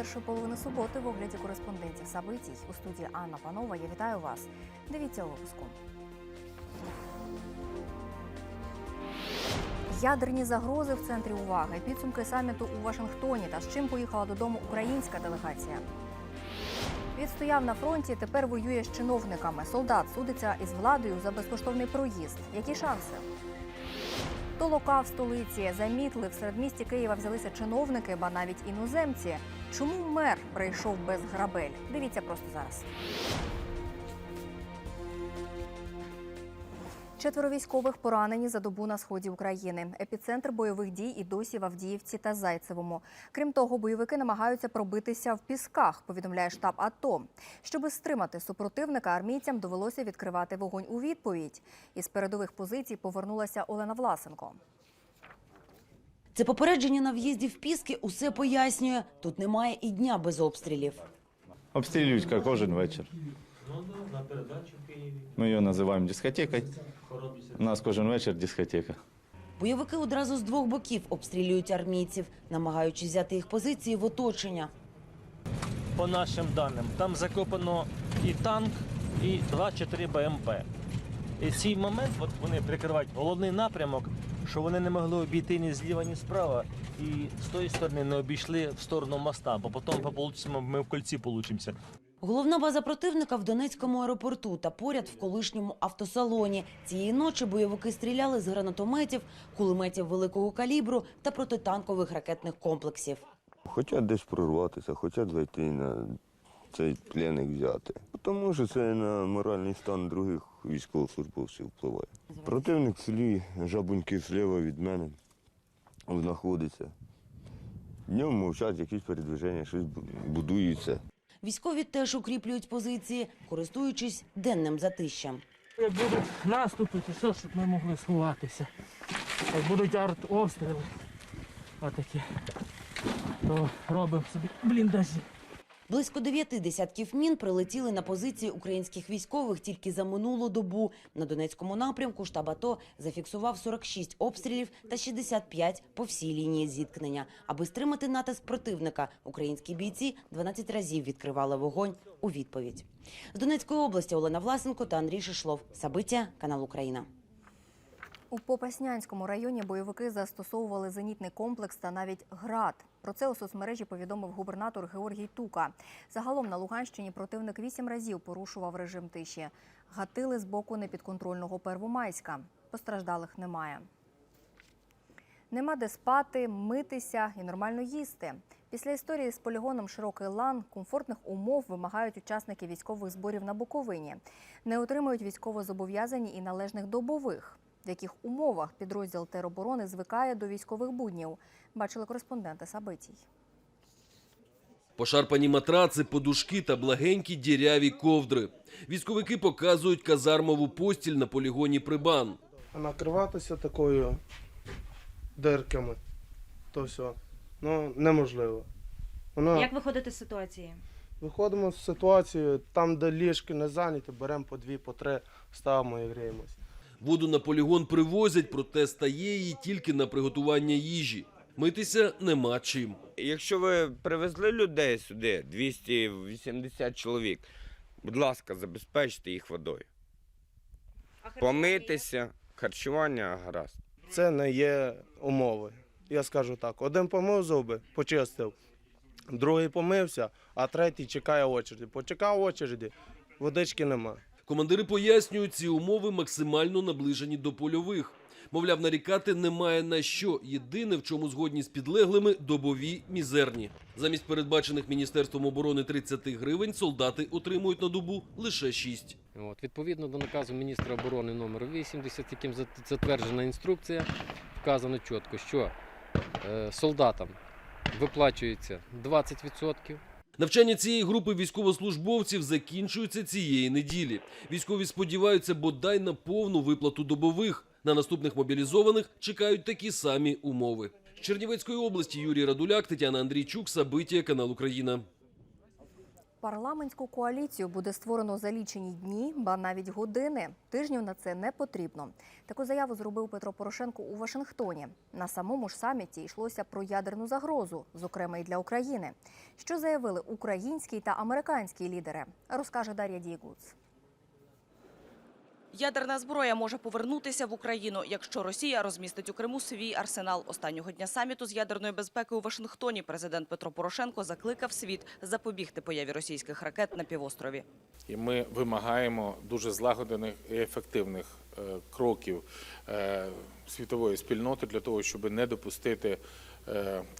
Першої половини суботи в огляді кореспондентів Сабитій у студії Анна Панова. Я вітаю вас. Дивіться випуску. Ядерні загрози в центрі уваги. Підсумки саміту у Вашингтоні та з чим поїхала додому українська делегація. Відстояв на фронті, тепер воює з чиновниками. Солдат судиться із владою за безкоштовний проїзд. Які шанси? Толока в столиці замітили в середмісті Києва взялися чиновники, ба навіть іноземці. Чому мер прийшов без грабель? Дивіться просто зараз. Четверо військових поранені за добу на сході України. Епіцентр бойових дій і досі в Авдіївці та Зайцевому. Крім того, бойовики намагаються пробитися в пісках. Повідомляє штаб АТО. Щоби стримати супротивника, армійцям довелося відкривати вогонь у відповідь. Із передових позицій повернулася Олена Власенко. Це попередження на в'їзді в Піски усе пояснює. Тут немає і дня без обстрілів. Обстрілюють як кожен вечір. в. Ми її називаємо дискотекою. У нас кожен вечір дискотека. Бойовики одразу з двох боків обстрілюють армійців, намагаючись взяти їх позиції в оточення. По нашим даним, там закопано і танк, і 2 чи 3 БМП. І цей момент от вони прикривають головний напрямок, що вони не могли обійти ні зліва, ні справа. І з тої сторони не обійшли в сторону моста, бо потім получимо, ми в кольці получимося. Головна база противника в Донецькому аеропорту та поряд в колишньому автосалоні. Цієї ночі бойовики стріляли з гранатометів, кулеметів великого калібру та протитанкових ракетних комплексів. Хочуть десь прорватися, хочуть зайти на цей пленник взяти. Тому що це на моральний стан других військовослужбовців впливає. Противник в селі Жабуньки зліва від мене знаходиться. Днем мовчать якісь передвиження, щось бу- будуються. Військові теж укріплюють позиції, користуючись денним затищем. Як будуть наступи, то все, щоб ми могли сховатися. Як будуть артобстріли, отакі, то робимо собі бліндажі. Близько дев'яти десятків мін прилетіли на позиції українських військових тільки за минулу добу. На Донецькому напрямку штаб АТО зафіксував 46 обстрілів та 65 по всій лінії зіткнення. Аби стримати натиск противника, українські бійці 12 разів відкривали вогонь у відповідь. З Донецької області Олена Власенко та Андрій Шишлов. Сабиття, канал Україна. У Попаснянському районі бойовики застосовували зенітний комплекс та навіть град. Про це у соцмережі повідомив губернатор Георгій Тука. Загалом на Луганщині противник вісім разів порушував режим тиші. Гатили з боку непідконтрольного Первомайська. Постраждалих немає. Нема де спати, митися і нормально їсти. Після історії з полігоном Широкий лан комфортних умов вимагають учасники військових зборів на Буковині. Не отримують військовозобов'язані і належних добових. В яких умовах підрозділ тероборони звикає до військових буднів, бачили кореспонденти Сабитій. Пошарпані матраци, подушки та благенькі діряві ковдри. Військовики показують казармову постіль на полігоні Прибан. А накриватися такою дирками, то все, ну неможливо. Воно Як виходити з ситуації? виходимо з ситуації, там, де ліжки не зайняті, беремо по дві, по три, ставимо і гріємось. Воду на полігон привозять, проте стає її тільки на приготування їжі. Митися нема чим. Якщо ви привезли людей сюди, 280 чоловік, будь ласка, забезпечте їх водою. Помитися, харчування гаразд. Це не є умови. Я скажу так: один помив зуби, почистив, другий помився, а третій чекає очереді. Почекав очереді, водички нема. Командири пояснюють, ці умови максимально наближені до польових. Мовляв, нарікати немає на що. Єдине, в чому згодні з підлеглими, добові мізерні. Замість передбачених Міністерством оборони 30 гривень солдати отримують на добу лише 6. От, відповідно до наказу міністра оборони номер 80, яким затверджена інструкція, вказано чітко, що е, солдатам виплачується 20%, Навчання цієї групи військовослужбовців закінчується цієї неділі. Військові сподіваються бодай на повну виплату добових. На наступних мобілізованих чекають такі самі умови. З Чернівецької області Юрій Радуляк, Тетяна Андрійчук, Сабитія, канал Україна. Парламентську коаліцію буде створено за лічені дні, ба навіть години. Тижнів на це не потрібно. Таку заяву зробив Петро Порошенко у Вашингтоні. На самому ж саміті йшлося про ядерну загрозу, зокрема і для України. Що заявили українські та американські лідери, розкаже Дар'я Дігуц. Ядерна зброя може повернутися в Україну, якщо Росія розмістить у Криму свій арсенал. Останнього дня саміту з ядерної безпеки у Вашингтоні президент Петро Порошенко закликав світ запобігти появі російських ракет на півострові. І ми вимагаємо дуже злагоджених і ефективних е, кроків е, світової спільноти для того, щоб не допустити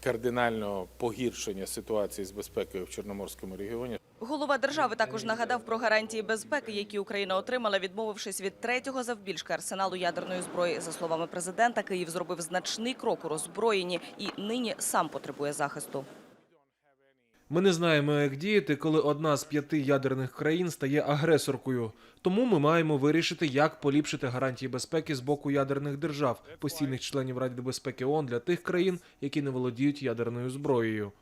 кардинального погіршення ситуації з безпекою в Чорноморському регіоні. Голова держави також нагадав про гарантії безпеки, які Україна отримала, відмовившись від третього завбільшки арсеналу ядерної зброї. За словами президента, Київ зробив значний крок у роззброєнні і нині сам потребує захисту. Ми не знаємо, як діяти, коли одна з п'яти ядерних країн стає агресоркою. Тому ми маємо вирішити, як поліпшити гарантії безпеки з боку ядерних держав, постійних членів Ради безпеки ООН для тих країн, які не володіють ядерною зброєю.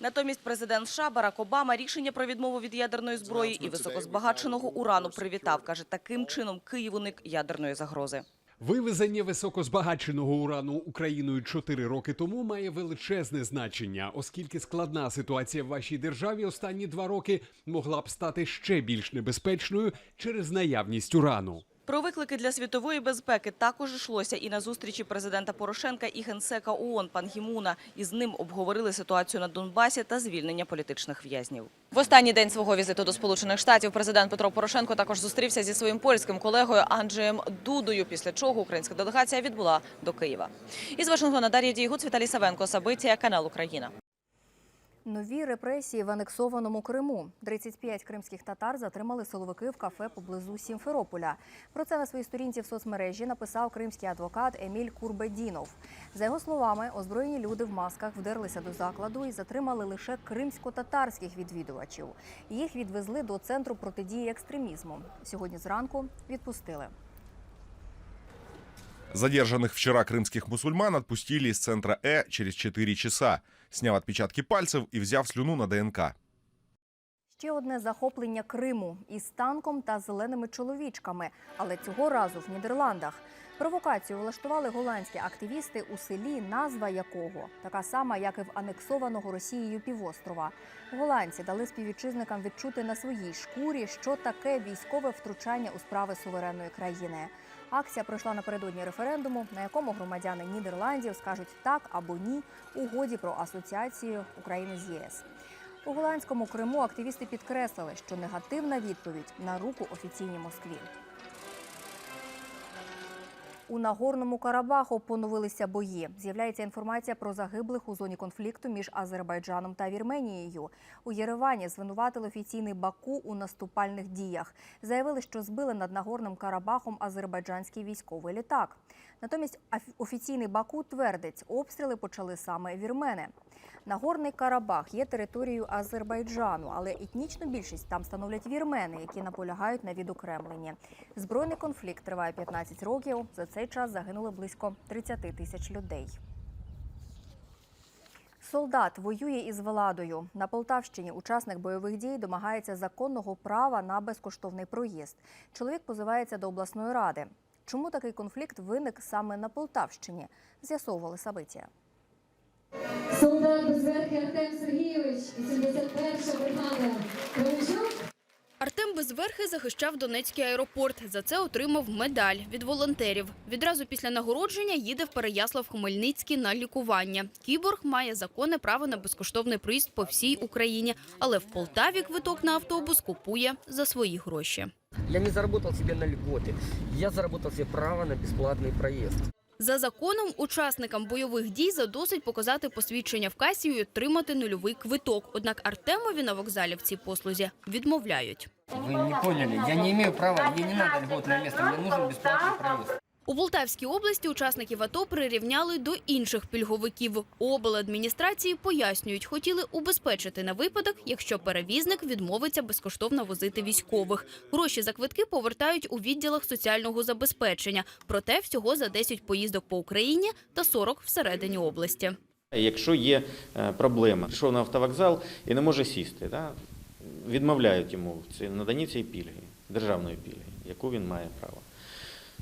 Натомість президент США Барак Обама рішення про відмову від ядерної зброї і високозбагаченого урану привітав. Каже, таким чином Київ уник ядерної загрози. Вивезення високозбагаченого урану Україною 4 роки тому має величезне значення, оскільки складна ситуація в вашій державі останні два роки могла б стати ще більш небезпечною через наявність урану. Про виклики для світової безпеки також йшлося і на зустрічі президента Порошенка і генсека ООН пан Гімуна. Із ним обговорили ситуацію на Донбасі та звільнення політичних в'язнів. В останній день свого візиту до Сполучених Штатів президент Петро Порошенко також зустрівся зі своїм польським колегою Анджеєм Дудою, після чого українська делегація відбула до Києва. Із Вашингтона Дар'я Дійгуц, Віталій Савенко, Сабиття, канал Україна. Нові репресії в анексованому Криму. 35 кримських татар затримали силовики в кафе поблизу Сімферополя. Про це на своїй сторінці в соцмережі написав кримський адвокат Еміль Курбедінов. За його словами, озброєні люди в масках вдерлися до закладу і затримали лише кримсько-татарських відвідувачів. Їх відвезли до центру протидії екстремізму. Сьогодні зранку відпустили. Задержанных вчера крымских мусульман отпустили из центра Э через 4 часа, сняв отпечатки пальцев и взяв слюну на ДНК. Ще одне захоплення Криму із танком та зеленими чоловічками, але цього разу в Нідерландах. Провокацію влаштували голландські активісти у селі, назва якого така сама, як і в анексованого Росією півострова. Голландці дали співвітчизникам відчути на своїй шкурі, що таке військове втручання у справи суверенної країни. Акція пройшла напередодні референдуму, на якому громадяни Нідерландів скажуть так або ні угоді про асоціацію України з ЄС. У голландському Криму активісти підкреслили, що негативна відповідь на руку офіційній Москві. У Нагорному Карабаху поновилися бої. З'являється інформація про загиблих у зоні конфлікту між Азербайджаном та Вірменією. У Єревані звинуватили офіційний Баку у наступальних діях. Заявили, що збили над Нагорним Карабахом азербайджанський військовий літак. Натомість офіційний Баку твердить, обстріли почали саме вірмени. Нагорний Карабах є територією Азербайджану, але етнічну більшість там становлять вірмени, які наполягають на відокремленні. Збройний конфлікт триває 15 років. За цей час загинуло близько 30 тисяч людей. Солдат воює із владою. На Полтавщині учасник бойових дій домагається законного права на безкоштовний проїзд. Чоловік позивається до обласної ради. Чому такий конфлікт виник саме на Полтавщині? З'ясовували Сабиття. Солдат Безверхи Артем Сергійович, 81 бригада. Кременчук. Захищав Донецький аеропорт. За це отримав медаль від волонтерів. Відразу після нагородження їде в Переяслав-Хмельницький на лікування. Кіборг має законне право на безкоштовний проїзд по всій Україні, але в Полтаві квиток на автобус купує за свої гроші. Я не заработал себе на льготы. Я заработал себе право на бесплатный проезд. За законом, учасникам бойових дій задосить показати посвідчення в касі і отримати нульовий квиток. Однак Артемові на вокзалі в цій послузі відмовляють. Ви не поняли, я не маю права, мені не треба льготне місце, мені нужен безплатний проезд. У Полтавській області учасників АТО прирівняли до інших пільговиків. Обладміністрації пояснюють, хотіли убезпечити на випадок, якщо перевізник відмовиться безкоштовно возити військових. Гроші за квитки повертають у відділах соціального забезпечення. Проте всього за 10 поїздок по Україні та 40 всередині області. Якщо є е, проблема, пішов на автовокзал і не може сісти, відмовляють йому в наданні цієї пільги, державної пільги, яку він має право,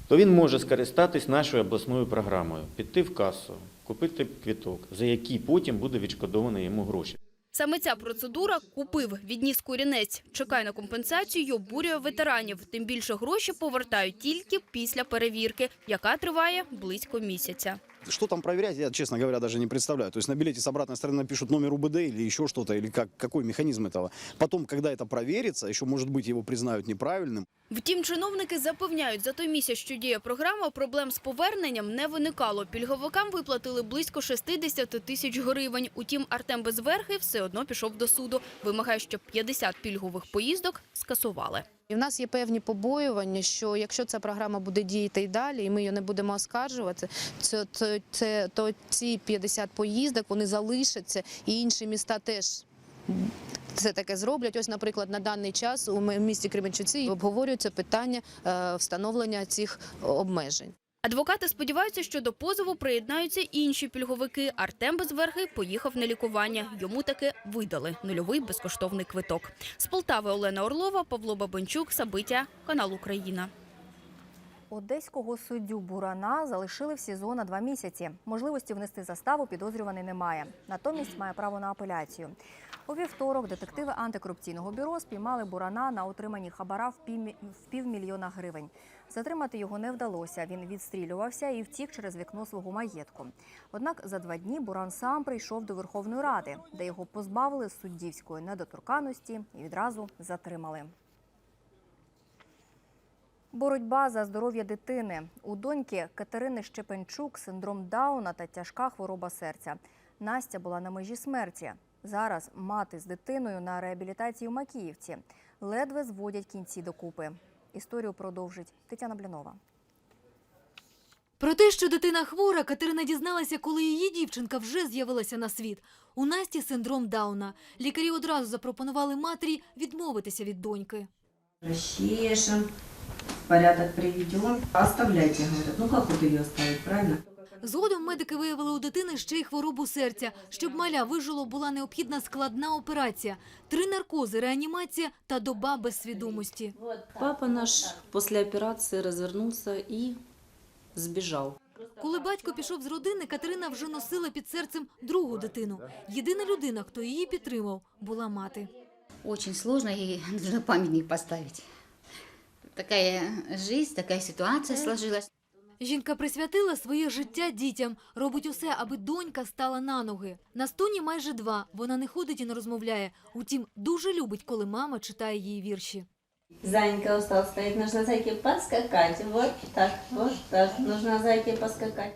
то він може скористатись нашою обласною програмою, піти в касу, купити квіток, за який потім буде відшкодовано йому гроші. Саме ця процедура купив, відніс курінець, чекає на компенсацію обурює ветеранів. Тим більше гроші повертають тільки після перевірки, яка триває близько місяця. Что там проверять, я, честно говоря, даже не представляю. То есть на билете с обратной стороны напишут номер УБД или еще что-то, или как, какой механизм этого. Потом, когда это проверится, еще, может быть, его признают неправильным. Втім, чиновники запевняють, за той місяць, що діє програма, проблем з поверненням не виникало. Пільговикам виплатили близько 60 тисяч гривень. Утім, Артем Безверхий все одно пішов до суду. Вимагає, щоб 50 пільгових поїздок скасували. І в нас є певні побоювання, що якщо ця програма буде діяти і далі, і ми її не будемо оскаржувати, це, це, це то ці 50 поїздок вони залишаться, і інші міста теж. Це таке зроблять. Ось, наприклад, на даний час у місті Кременчуці обговорюється питання е, встановлення цих обмежень. Адвокати сподіваються, що до позову приєднаються інші пільговики. Артем Безверхий поїхав на лікування. Йому таки видали нульовий безкоштовний квиток. З Полтави Олена Орлова, Павло Бабанчук, Сабиття, канал Україна. Одеського суддю Бурана залишили в СІЗО на два місяці. Можливості внести заставу підозрюваний не має. Натомість має право на апеляцію. У вівторок детективи антикорупційного бюро спіймали Бурана на отриманні хабара в півмі- в півмільйона гривень. Затримати його не вдалося. Він відстрілювався і втік через вікно свого маєтку. Однак за два дні Буран сам прийшов до Верховної Ради, де його позбавили суддівської недоторканності і відразу затримали. Боротьба за здоров'я дитини. У доньки Катерини Щепенчук синдром Дауна та тяжка хвороба серця. Настя була на межі смерті. Зараз мати з дитиною на реабілітації у Макіївці. Ледве зводять кінці докупи. Історію продовжить Тетяна Блінова. Про те, що дитина хвора, Катерина дізналася, коли її дівчинка вже з'явилася на світ. У Насті синдром Дауна. Лікарі одразу запропонували матері відмовитися від доньки. Расчешем, порядок приведем. Оставляйте, говорят. Ну как вот ее оставить, правильно? Згодом медики виявили у дитини ще й хворобу серця. Щоб маля вижило, була необхідна складна операція. Три наркози, реанімація та доба без свідомості. Папа наш после операции развернулся и сбежал. Коли батько пішов з родини, Катерина вже носила під серцем другу дитину. Єдина людина, хто її підтримав, була мати. Очень сложно, и нужно памятник поставить. Такая жизнь, такая ситуация сложилась. Жінка присвятила своє життя дітям, робить усе, аби донька стала на ноги. На стоні майже два. Вона не ходить і не розмовляє. Утім, дуже любить, коли мама читає їй вірші. Зайка устал стоять, нужно зайке подскакать. Вот так, вот так. Нужно зайке поскакать.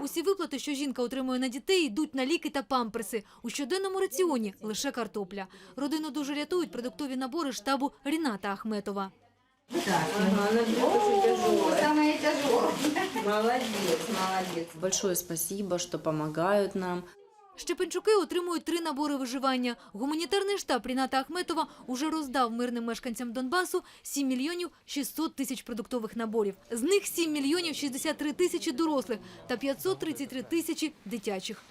Усі виплати, що жінка отримує на дітей, йдуть на ліки та памперси. У щоденному раціоні лише картопля. Родину дуже рятують продуктові набори штабу Ріната Ахметова. Самое тяжелое. Молодец, молодец. Большое спасибо, что помогают нам. Щепенчуки отримують три набори виживання. Гуманітарний штаб Ріната Ахметова уже роздав мирним мешканцям Донбасу 7 мільйонів 600 тисяч продуктових наборів. З них 7 мільйонів 63 тисячі дорослих та 533 тисячі дитячих.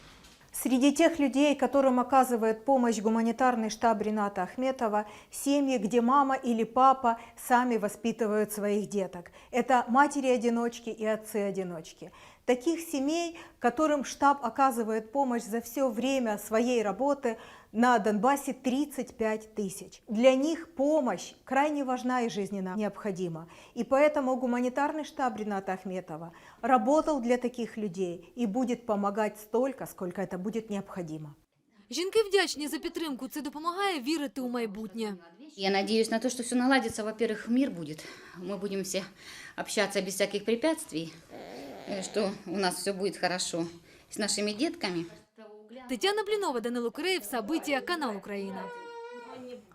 Среди тех людей, которым оказывает помощь гуманитарный штаб Рената Ахметова, семьи, где мама или папа сами воспитывают своих деток. Это матери-одиночки и отцы-одиночки. Таких семей, которым штаб оказывает помощь за все время своей работы, на Донбассе 35 тысяч. Для них помощь крайне важна и жизненно необходима. И поэтому гуманитарный штаб Рената Ахметова работал для таких людей и будет помогать столько, сколько это будет необходимо. Жінки вдячні за підтримку. Це допомагає вірити у майбутнє. Я надеюсь на то, что все наладится. Во-первых, мир будет. Мы будем все общаться без всяких препятствий. э, Что у нас все будет хорошо с нашими детками. Тетяна Блінова, Данило Киреєв, Сабиття, канал Україна.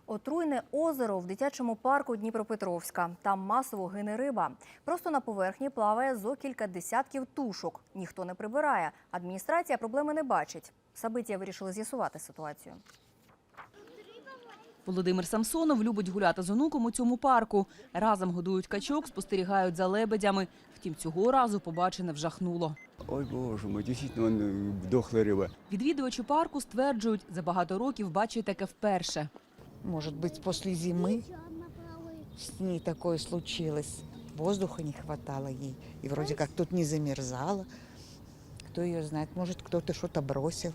Отруйне озеро в дитячому парку Дніпропетровська. Там масово гине риба. Просто на поверхні плаває зо кілька десятків тушок. Ніхто не прибирає. Адміністрація проблеми не бачить. Сабиття вирішили з'ясувати ситуацію. Володимир Самсонов любить гуляти з онуком у цьому парку. Разом годують качок, спостерігають за лебедями. Втім, цього разу побачене вжахнуло. Ой, боже мой, дійсно дохла риба. Відвідувачі парку стверджують, за багато років бачать таке вперше. Может быть, после зимы с ней такое случилось. Воздуха не хватало ей. И вроде как тут не замерзала. Кто ее знает, может, кто-то что-то.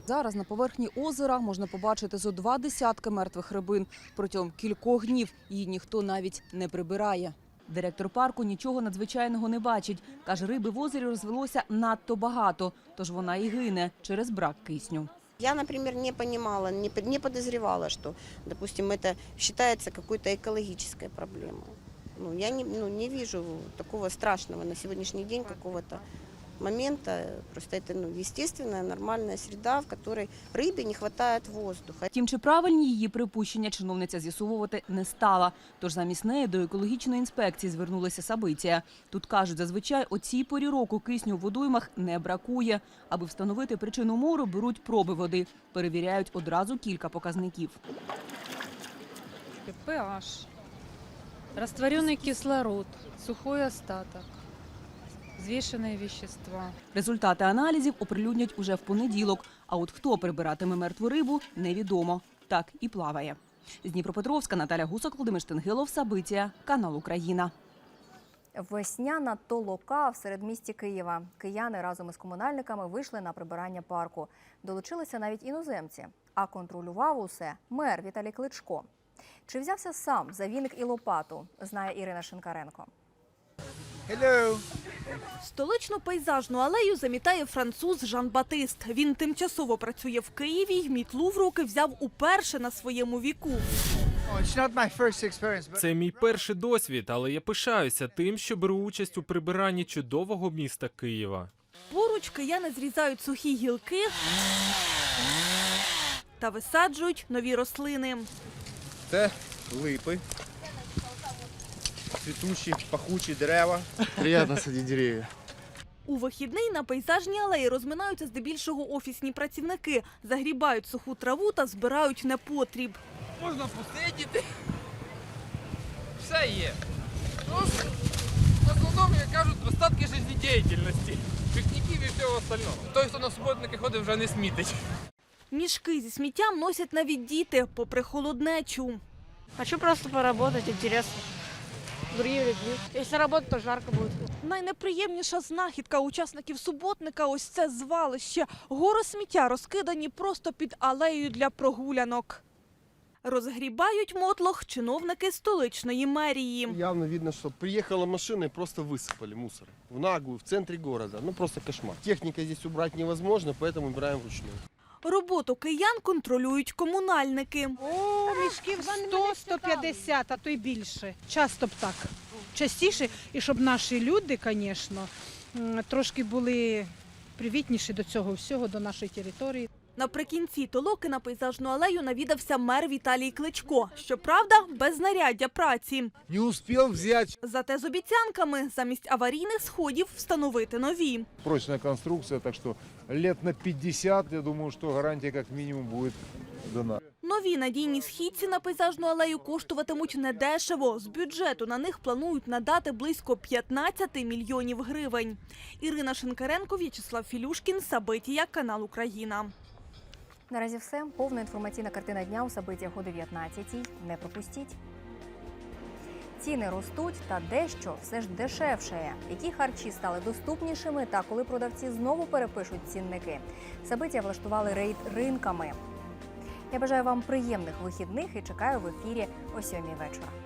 Зараз на поверхні озера можна побачити зо два десятки мертвих рибин. Протягом кількох днів її ніхто навіть не прибирає. Директор парку нічого надзвичайного не бачить. Каже, риби в озері розвелося надто багато, тож вона і гине через брак кисню. Я, например, не понимала, не, под- не подозревала, что, допустим, это считается какой-то экологической проблемой. Ну, я не, ну, не вижу такого страшного на сегодняшний день какого-то момента. Просто это ну, естественная, нормальная среда, в которой рыбе не хватает воздуха. Втім, чи правильні її припущення чиновниця з'ясовувати не стала. Тож замість неї до екологічної інспекції звернулася Сабитія. Тут кажуть, зазвичай о цій порі року кисню в водоймах не бракує. Аби встановити причину мору, беруть проби води. Перевіряють одразу кілька показників. pH, растворенный кислород, сухой остаток, взвешенные вещества. Результати аналізів оприлюднять уже в понеділок. А от хто прибиратиме мертву рибу, невідомо. Так і плаває. З Дніпропетровська Наталя Гусак, Володимир Штенгилов, Сабитія, канал Україна. Весняна толока в середмісті Києва. Кияни разом із комунальниками вийшли на прибирання парку. Долучилися навіть іноземці. А контролював усе мер Віталій Кличко. Чи взявся сам за віник і лопату, знає Ірина Шинкаренко. Столичну пейзажну алею замітає француз Жан Батист. Він тимчасово працює в Києві й мітлу в руки взяв уперше на своєму віку. Це мій перший досвід, але я пишаюся тим, що беру участь у прибиранні чудового міста Києва. Поруч кияни зрізають сухі гілки та висаджують нові рослини. Це липи. Цвітучі, пахучі дерева. Приємно садити дерев'я. У вихідний на пейзажній алеї розминаються здебільшого офісні працівники, загрібають суху траву та збирають непотріб. Можна посидіти. Все є. Ну, в основному, як кажуть, остатки життєдіяльності. Пікніків і всього остального. Той, хто на суботники ходить, вже не смітить. Мішки зі сміттям носять навіть діти, попри холоднечу. Хочу просто поработать, интересно С другими людьми. Если работать, то жарко будет. Найнеприємніша знахідка учасників суботника ось це звалище. Гори сміття розкидані просто під алеєю для прогулянок. Розгрібають мотлох чиновники столичної мерії. Явно видно, что приехала машина и просто высыпали мусор. В наглую, в центре города. Ну просто кошмар. Техника здесь убрать невозможно, поэтому убираем вручную. Роботу киян контролюють комунальники. О, мішків 100-150, а то й більше. Часто б так. Частіше, і щоб наші люди, звісно, трошки були привітніші до цього всього, до нашої території. Наприкінці толоки на пейзажну алею навідався мер Віталій Кличко. Щоправда, без знаряддя праці. Не успел взять. Зате з обіцянками замість аварійних сходів встановити нові. Прочная конструкция, так что лет на 50, я думаю, что гарантия как минимум будет дана. Нові надійні східці на пейзажну алею коштуватимуть недешево. З бюджету на них планують надати близько 15 мільйонів гривень. Ірина Шинкаренко, В'ячеслав Філюшкін, Сабитія, канал Україна. Наразі все. Повна інформаційна картина дня у Сабитіях о 19-й. Не пропустіть. Ціни ростуть та дещо все ж дешевшає. Які харчі стали доступнішими та коли продавці знову перепишуть цінники. Забиття влаштували рейд ринками. Я бажаю вам приємних вихідних і чекаю в ефірі о сьомій вечора.